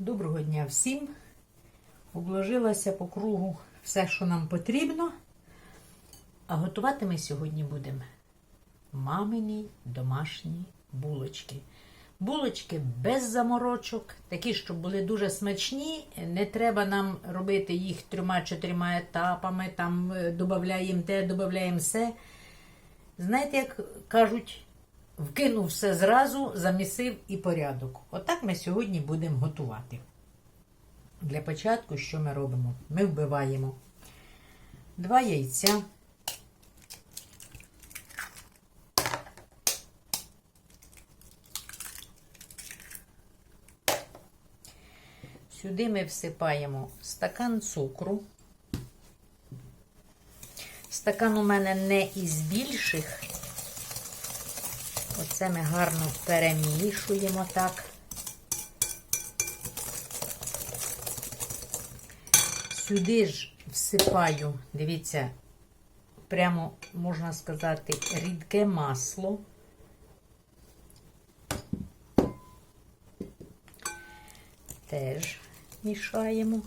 Доброго дня всім. Обложилася по кругу все, що нам потрібно. А готувати ми сьогодні будемо мамині домашні булочки. Булочки без заморочок, такі, щоб були дуже смачні. Не треба нам робити їх трьома-чотирма етапами, там е, додаємо те, додаємо все. Знаєте, як кажуть, вкинув все зразу, замісив і порядок. Отак ми сьогодні будемо готувати. Для початку, що ми робимо? Ми вбиваємо два яйця. Сюди ми всипаємо стакан цукру. Стакан у мене не із більших. Оце ми гарно перемішуємо так. Сюди ж всипаю, дивіться, прямо можна сказати, рідке масло. Теж мішаємо,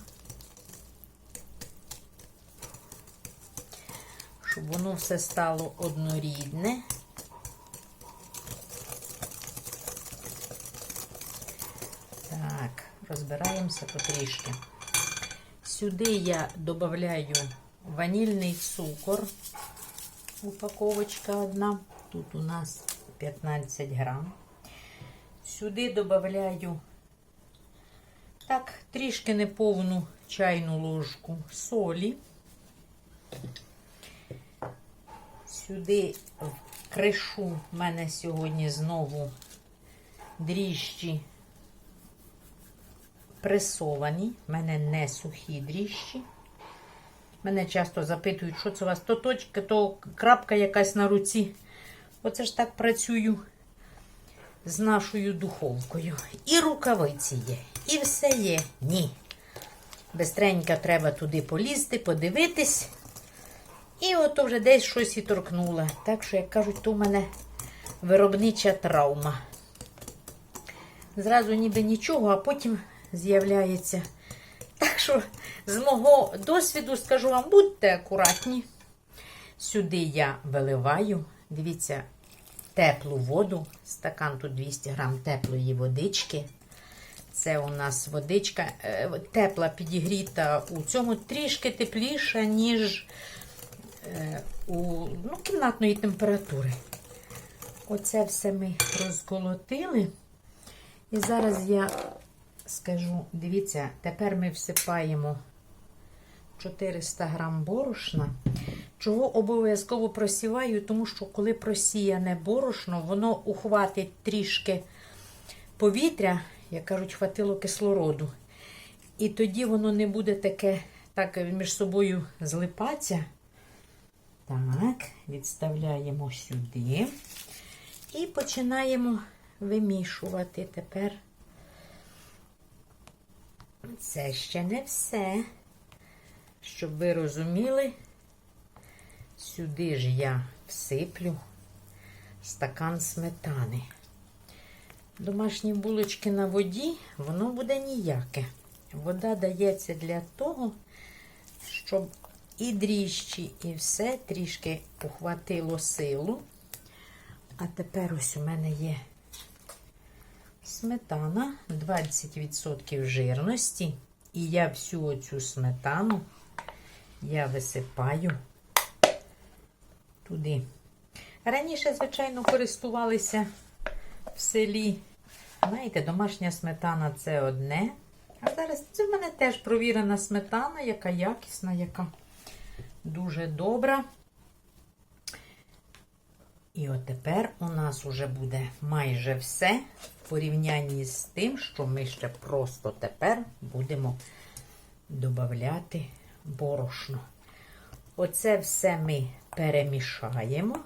щоб воно все стало однорідне. Так, розбираємося потрішки. Сюди я додаю ванільний цукор. Упаковочка одна. Тут у нас 15 грам. Сюди додаю так, трішки неповну чайну ложку солі. Сюди кришу в мене сьогодні знову дріжджі пресовані, в мене не сухі дріжджі. Мене часто запитують, що це у вас то точка, то крапка якась на руці. Оце ж так працюю з нашою духовкою. І рукавиці є, і все є. Ні. Бистренько треба туди полізти, подивитись. І ото вже десь щось і торкнула. Так що, як кажуть, то в мене виробнича травма. Зразу ніби нічого, а потім з'являється. Так що, з мого досвіду скажу вам, будьте акуратні. Сюди я виливаю, дивіться, теплу воду. Стакан тут 200 грам теплої водички. Це у нас водичка е, тепла підігріта у цьому трішки тепліша, ніж е, у ну, кімнатної температури. Оце все ми розколотили. І зараз я скажу, дивіться, тепер ми всипаємо 400 грам борошна. Чого обов'язково просіваю, тому що коли просіяне борошно, воно ухватить трішки повітря, як кажуть, хватило кислороду. І тоді воно не буде таке так між собою злипатися. Так, відставляємо сюди. І починаємо вимішувати тепер. Це ще не все. Щоб ви розуміли, сюди ж я всиплю стакан сметани. Домашні булочки на воді, воно буде ніяке. Вода дається для того, щоб і дріжджі, і все трішки ухватило силу. А тепер ось у мене є сметана 20% жирності. І я всю оцю сметану я висипаю туди. Раніше, звичайно, користувалися в селі. Знаєте, домашня сметана це одне. А зараз це в мене теж провірена сметана, яка якісна, яка дуже добра. І от тепер у нас вже буде майже все порівнянні з тим, що ми ще просто тепер будемо додати борошно. Оце все ми перемішаємо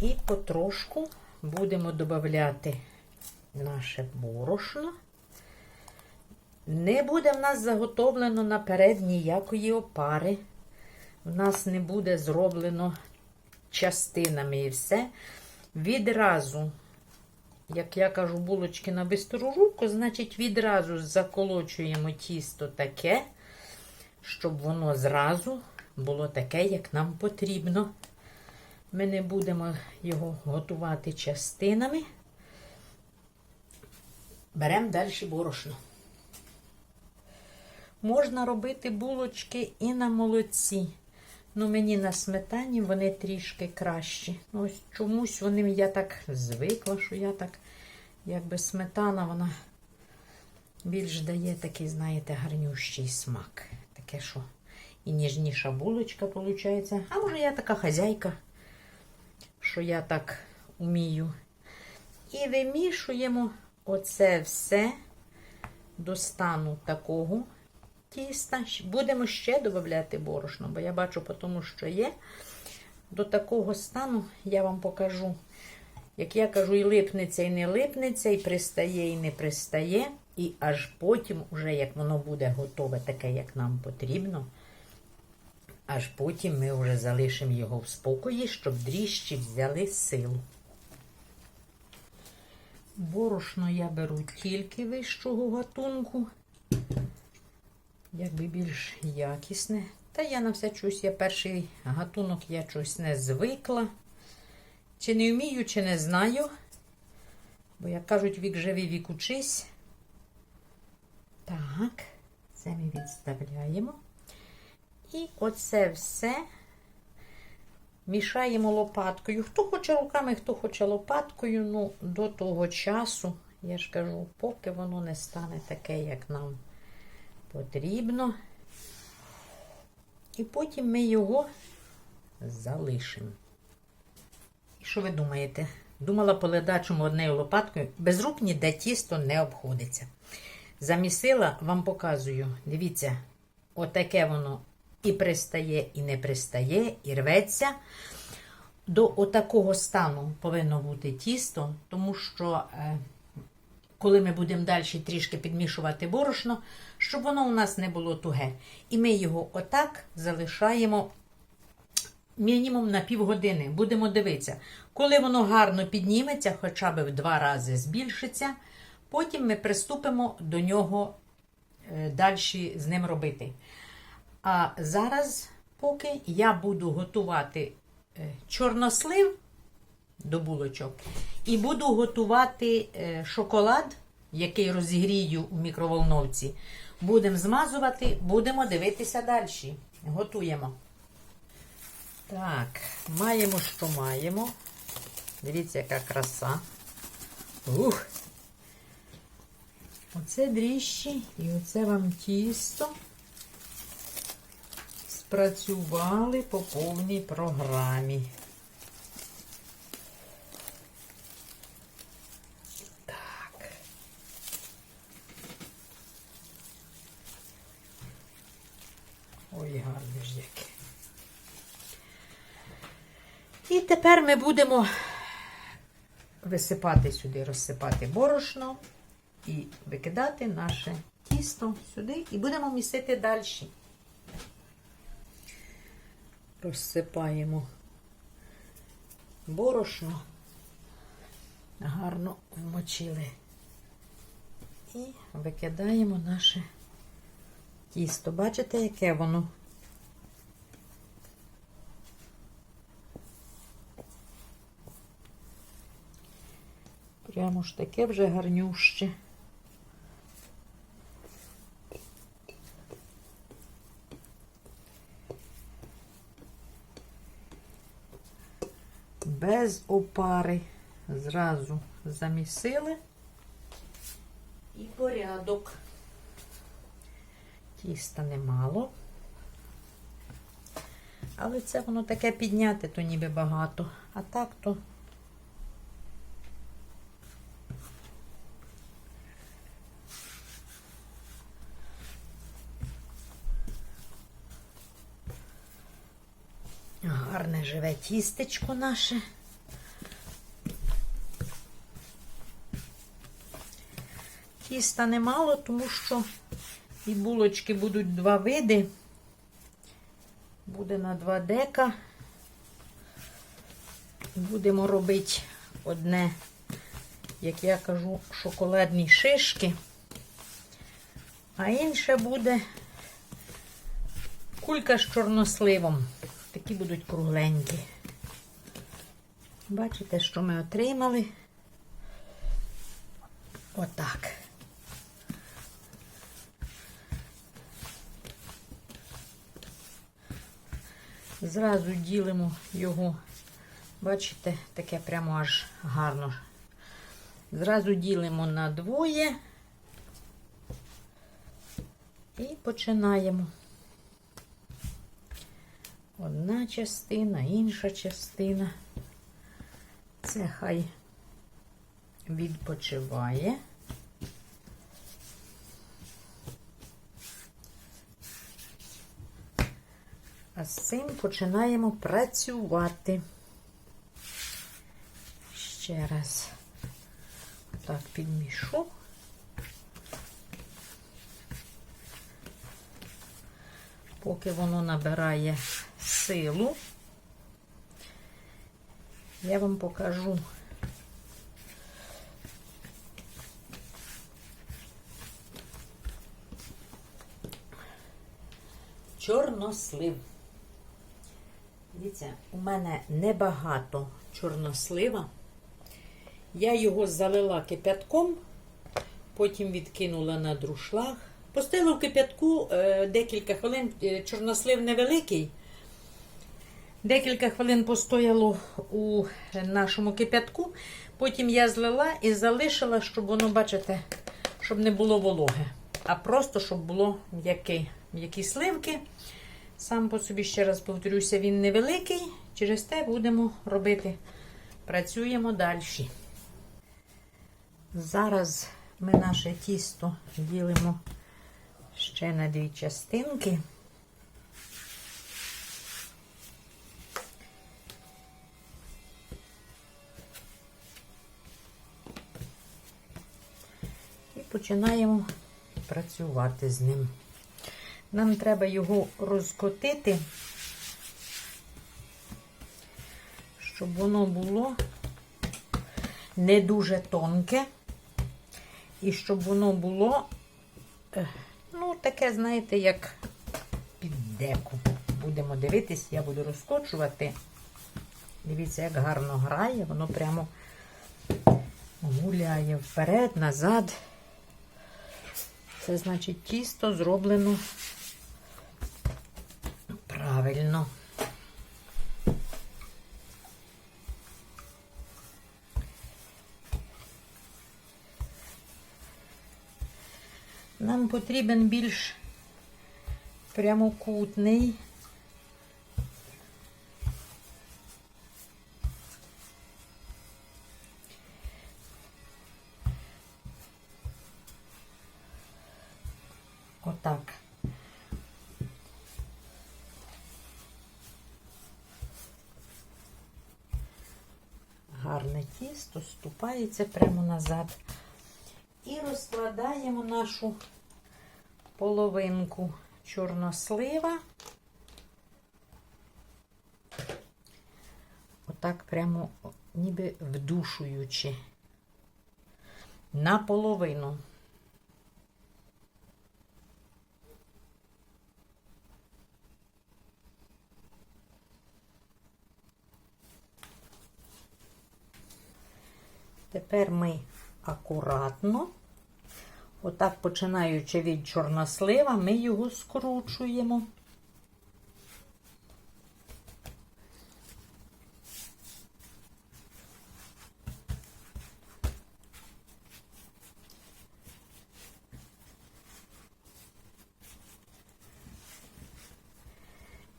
і потрошку будемо додати наше борошно. Не буде в нас заготовлено наперед ніякої опари. В нас не буде зроблено частинами і все. Відразу як я кажу, булочки на бистру руку, значить відразу заколочуємо тісто таке, щоб воно зразу було таке, як нам потрібно. Ми не будемо його готувати частинами. Беремо далі борошно. Можна робити булочки і на молоці. Ну, мені на сметані вони трішки кращі. Ну, ось чомусь вони я так звикла, що я так, якби сметана, вона більш дає такий, знаєте, гарнющий смак. Таке, що і ніжніша булочка виходить. А може я така хазяйка, що я так умію. І вимішуємо оце все до стану такого тіста. Будемо ще додати борошно, бо я бачу по тому, що є. До такого стану я вам покажу. Як я кажу, і липнеться, і не липнеться, і пристає, і не пристає. І аж потім, уже як воно буде готове, таке, як нам потрібно, аж потім ми вже залишимо його в спокої, щоб дріжджі взяли силу. Борошно я беру тільки вищого гатунку якби більш якісне. Та я на все чусь, я перший гатунок я щось не звикла. Чи не вмію, чи не знаю. Бо, як кажуть, вік живий, вік учись. Так, це ми відставляємо. І оце все мішаємо лопаткою. Хто хоче руками, хто хоче лопаткою, ну, до того часу, я ж кажу, поки воно не стане таке, як нам потрібно. І потім ми його залишимо. І що ви думаєте? Думала по ледачому однею лопаткою, без рук ніде тісто не обходиться. Замісила, вам показую. Дивіться, отаке воно і пристає, і не пристає, і рветься. До отакого стану повинно бути тісто, тому що. Коли ми будемо далі трішки підмішувати борошно, щоб воно у нас не було туге. І ми його отак залишаємо мінімум на півгодини. Будемо дивитися. Коли воно гарно підніметься, хоча б в два рази збільшиться, потім ми приступимо до нього е, далі з ним робити. А зараз, поки я буду готувати е, чорнослив до булочок. І буду готувати е, шоколад, який розігрію у мікроволновці. Будемо змазувати, будемо дивитися далі. Готуємо. Так, маємо, що маємо. Дивіться, яка краса. Ух! Оце дріжджі і оце вам тісто. Спрацювали по повній програмі. Ой, гарний ж який. І тепер ми будемо висипати сюди, розсипати борошно і викидати наше тісто сюди і будемо місити далі. Розсипаємо борошно, гарно вмочили і викидаємо наше тісто. Бачите, яке воно? Прямо ж таке вже гарнюще. Без опари зразу замісили і порядок. Тіста немало. Але це воно таке підняти, то ніби багато. А так то. Гарне живе тістечко наше. Тіста немало, тому що і булочки будуть два види. Буде на два дека. Будемо робити одне як я кажу, шоколадні шишки. А інше буде кулька з чорносливом. Такі будуть кругленькі. Бачите, що ми отримали? Отак. Зразу ділимо його, бачите, таке прямо аж гарно. Зразу ділимо на двоє і починаємо. Одна частина, інша частина. Це хай відпочиває. А з цим починаємо працювати. Ще раз так підмішу. Поки воно набирає силу, я вам покажу. Чорнослив. Дивіться, у мене небагато чорнослива. Я його залила кипятком, потім відкинула на друшлаг. Поставила в кипятку е, декілька хвилин, е, чорнослив невеликий. Декілька хвилин постояло у нашому кипятку. Потім я злила і залишила, щоб воно, бачите, щоб не було вологе, а просто щоб було м'які, м'які сливки. Сам по собі, ще раз повторюся, він невеликий. Через те будемо робити. Працюємо далі. Зараз ми наше тісто ділимо ще на дві частинки. Починаємо працювати з ним. Нам треба його розкотити, щоб воно було не дуже тонке, і щоб воно було, е, ну, таке, знаєте, як під деку. Будемо дивитись, я буду розкочувати. Дивіться, як гарно грає, воно прямо гуляє вперед, назад. Це значить тісто зроблено правильно. Нам потрібен більш прямокутний. Отак. Гарне тісто ступається прямо назад. І розкладаємо нашу половинку чорнослива. Отак прямо ніби вдушуючи. Наполовину. Тепер ми акуратно, отак починаючи від чорнослива, ми його скручуємо.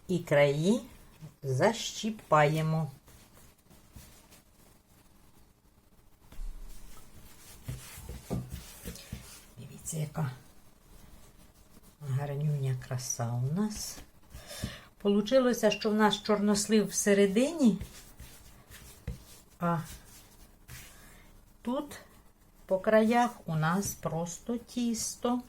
І краї защіпаємо. Яка гарнюня краса у нас. Получилося, що в нас чорнослив всередині, а тут по краях у нас просто тісто.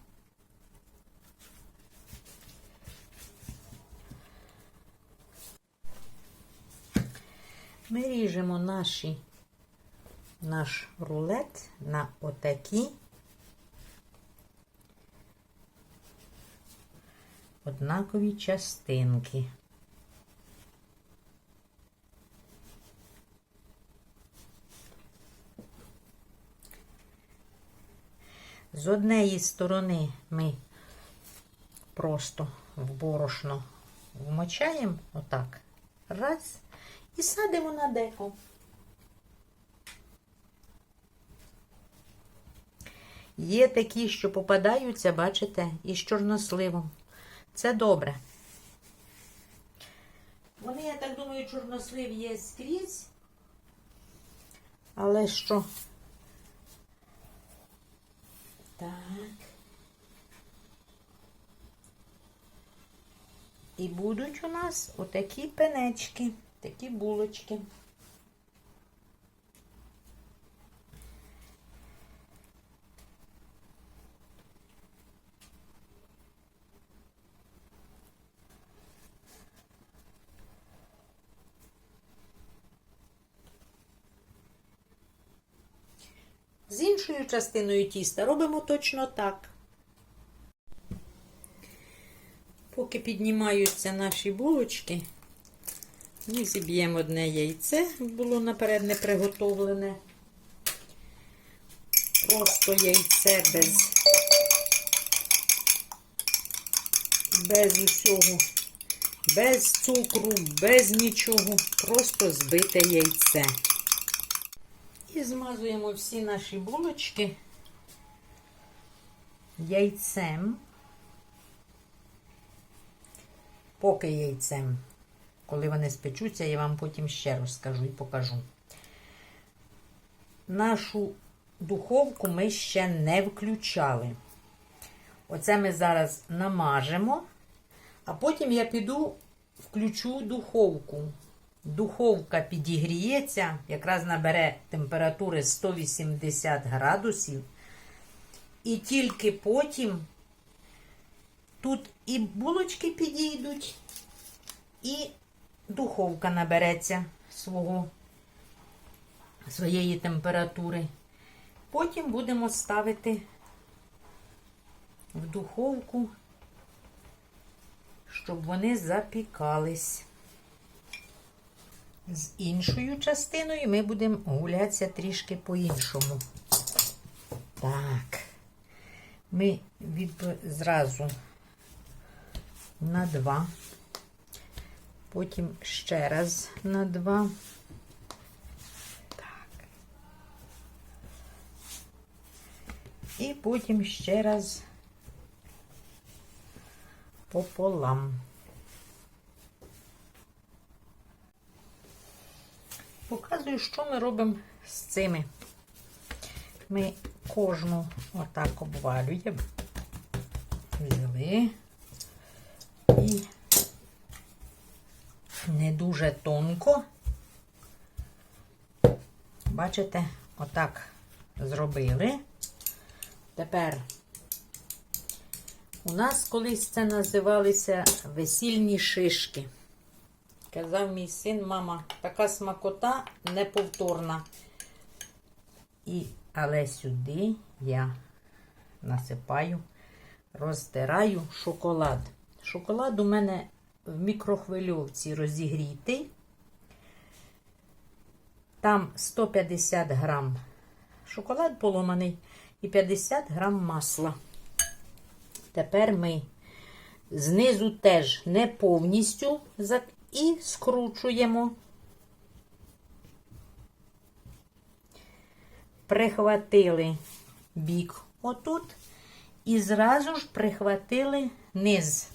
Ми ріжемо наші наш рулет на отакі однакові частинки. З однієї сторони ми просто в борошно вмочаємо отак. Раз. І садимо на деко. Є такі, що попадаються, бачите, із чорносливом. Це добре. Вони, я так думаю, чорнослив є скрізь. Але що? Так. І будуть у нас отакі пенечки, такі булочки. З іншою частиною тіста робимо точно так. Поки піднімаються наші булочки, ми зіб'ємо одне яйце, було наперед не приготовлене. Просто яйце без, без усього, без цукру, без нічого, просто збите яйце. І змазуємо всі наші булочки яйцем. Поки яйцем. Коли вони спечуться, я вам потім ще розкажу і покажу. Нашу духовку ми ще не включали. Оце ми зараз намажемо, а потім я піду включу духовку. Духовка підігріється, якраз набере температури 180 градусів. І тільки потім тут і булочки підійдуть, і духовка набереться свого, своєї температури. Потім будемо ставити в духовку, щоб вони запікались. З іншою частиною ми будемо гулятися трішки по-іншому. Так, ми від... зразу на два, потім ще раз на два. Так. І потім ще раз пополам. Показую, що ми робимо з цими. Ми кожну отак обвалюємо. Взяли і не дуже тонко. Бачите, отак зробили. Тепер у нас колись це називалися весільні шишки. Казав мій син, мама, така смакота неповторна. І, але сюди я насипаю, розтираю шоколад. Шоколад у мене в мікрохвильовці розігрітий. Там 150 грам шоколад поломаний і 50 грам масла. Тепер ми знизу теж не повністю і скручуємо, прихватили бік отут і зразу ж прихватили низ.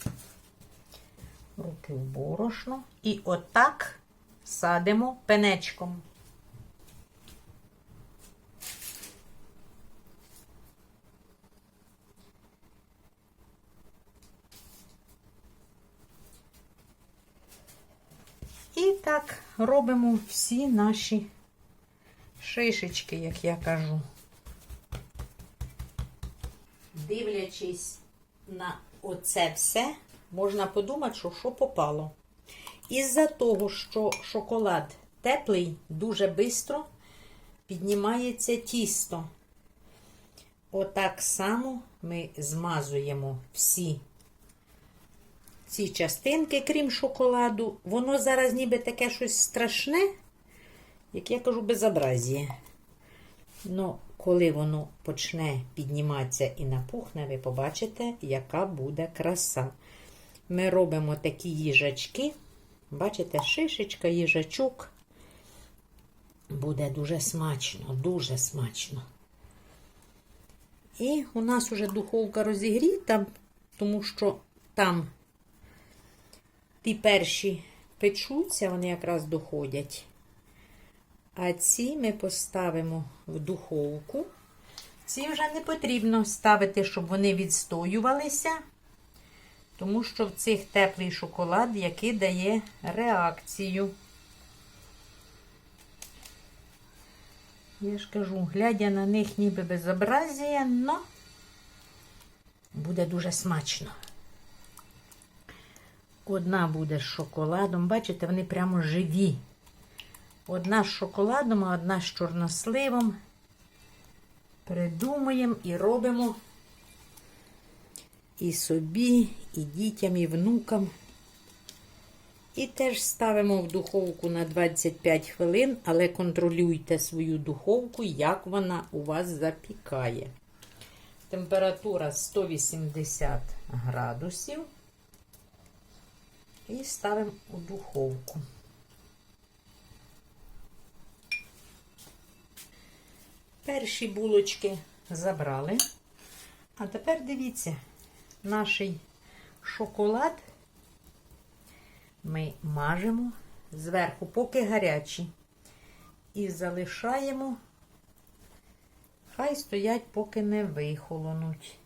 Руки в борошно і отак садимо пенечком. І так робимо всі наші шишечки, як я кажу. Дивлячись на оце все, можна подумати, що що попало. Із-за того, що шоколад теплий, дуже швидко піднімається тісто. Отак само ми змазуємо всі ці частинки, крім шоколаду. Воно зараз ніби таке щось страшне, як я кажу, безобразіє. Ну, коли воно почне підніматися і напухне, ви побачите, яка буде краса. Ми робимо такі їжачки. Бачите, шишечка, їжачок. Буде дуже смачно, дуже смачно. І у нас вже духовка розігріта, тому що там ті перші печуться, вони якраз доходять. А ці ми поставимо в духовку. Ці вже не потрібно ставити, щоб вони відстоювалися, тому що в цих теплий шоколад, який дає реакцію. Я ж кажу, глядя на них ніби безобразія, но буде дуже смачно. Одна буде з шоколадом. Бачите, вони прямо живі. Одна з шоколадом, а одна з чорносливом. Придумуємо і робимо і собі, і дітям, і внукам. І теж ставимо в духовку на 25 хвилин, але контролюйте свою духовку, як вона у вас запікає. Температура 180 градусів. І ставимо у духовку. Перші булочки забрали. А тепер дивіться, наш шоколад ми мажемо зверху, поки гарячі. І залишаємо, хай стоять, поки не вихолонуть.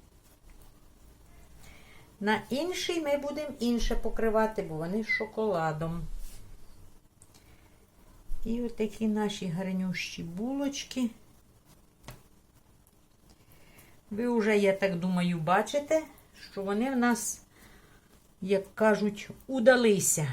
На інший ми будемо інше покривати, бо вони з шоколадом. І отакі наші гарнющі булочки. Ви вже, я так думаю, бачите, що вони в нас, як кажуть, удалися.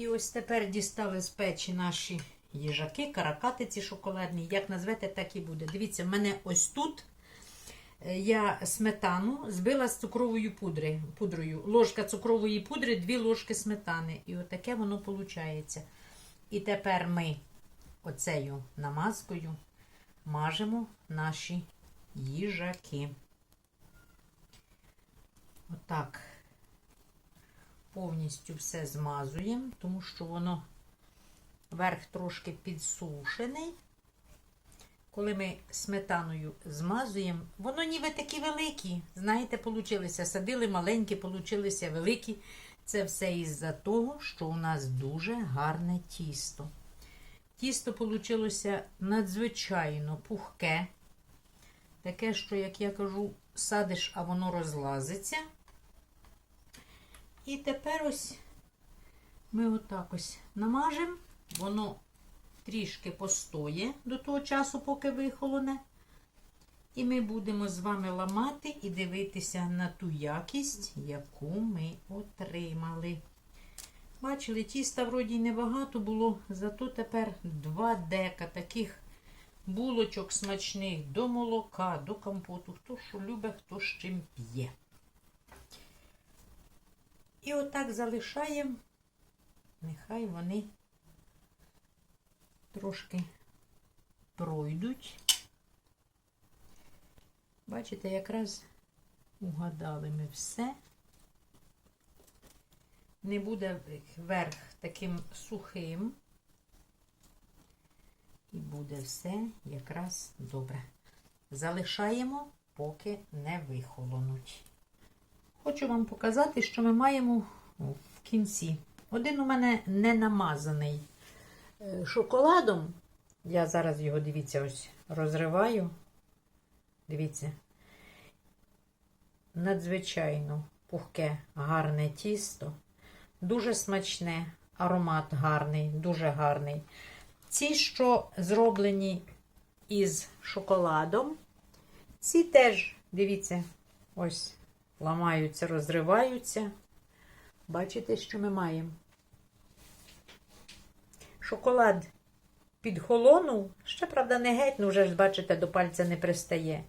І ось тепер дістали з печі наші їжаки, каракатиці шоколадні. Як назвете, так і буде. Дивіться, в мене ось тут е, я сметану збила з цукровою пудрою. Ложка цукрової пудри, дві ложки сметани. І отаке воно виходить. І тепер ми оцею намазкою мажемо наші їжаки. Отак повністю все змазуємо, тому що воно верх трошки підсушений. Коли ми сметаною змазуємо, воно ніби такі великі. Знаєте, получилися. Садили маленькі, получилися великі. Це все із-за того, що у нас дуже гарне тісто. Тісто получилося надзвичайно пухке. Таке, що, як я кажу, садиш, а воно розлазиться. І тепер ось ми отак ось намажемо, воно трішки постоє до того часу, поки вихолоне. І ми будемо з вами ламати і дивитися на ту якість, яку ми отримали. Бачили, тіста вроді небагато було, зато тепер два дека таких булочок смачних до молока, до компоту. Хто що любить, хто з чим п'є. І отак залишаємо, нехай вони трошки пройдуть. Бачите, якраз угадали ми все. Не буде верх таким сухим. І буде все якраз добре. Залишаємо, поки не вихолонуть. Хочу вам показати, що ми маємо в кінці. Один у мене не намазаний е, шоколадом. Я зараз його, дивіться, ось розриваю. Дивіться, надзвичайно пухке, гарне тісто. Дуже смачне, аромат гарний, дуже гарний. Ці, що зроблені із шоколадом, ці теж, дивіться, ось ламаються, розриваються. Бачите, що ми маємо? Шоколад підхолонув, ще, правда, не геть, ну вже ж, бачите, до пальця не пристає.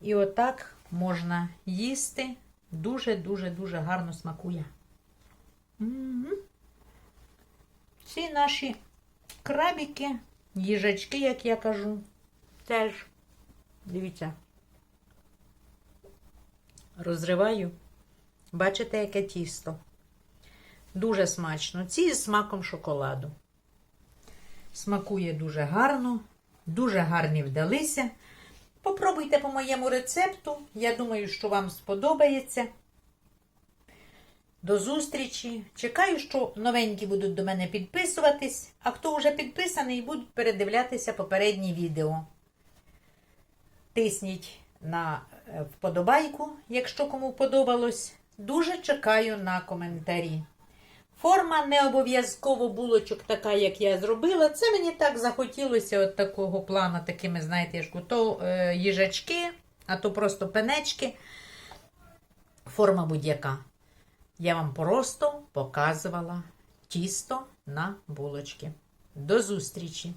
І отак можна їсти. Дуже-дуже-дуже гарно смакує. М. Ці наші крабіки, їжачки, як я кажу, теж. Дивіться. Розриваю. Бачите, яке тісто. Дуже смачно. Ці з смаком шоколаду. Смакує дуже гарно, дуже гарні вдалися. Попробуйте по моєму рецепту. Я думаю, що вам сподобається. До зустрічі. Чекаю, що новенькі будуть до мене підписуватись, а хто вже підписаний, будуть передивлятися попередні відео. Тисніть на вподобайку, якщо кому подобалось. Дуже чекаю на коментарі. Форма не обов'язково булочок така, як я зробила. Це мені так захотілося от такого плану, такими, знаєте, то е, їжачки, а то просто пенечки. Форма будь-яка. Я вам просто показувала тісто на булочки. До зустрічі!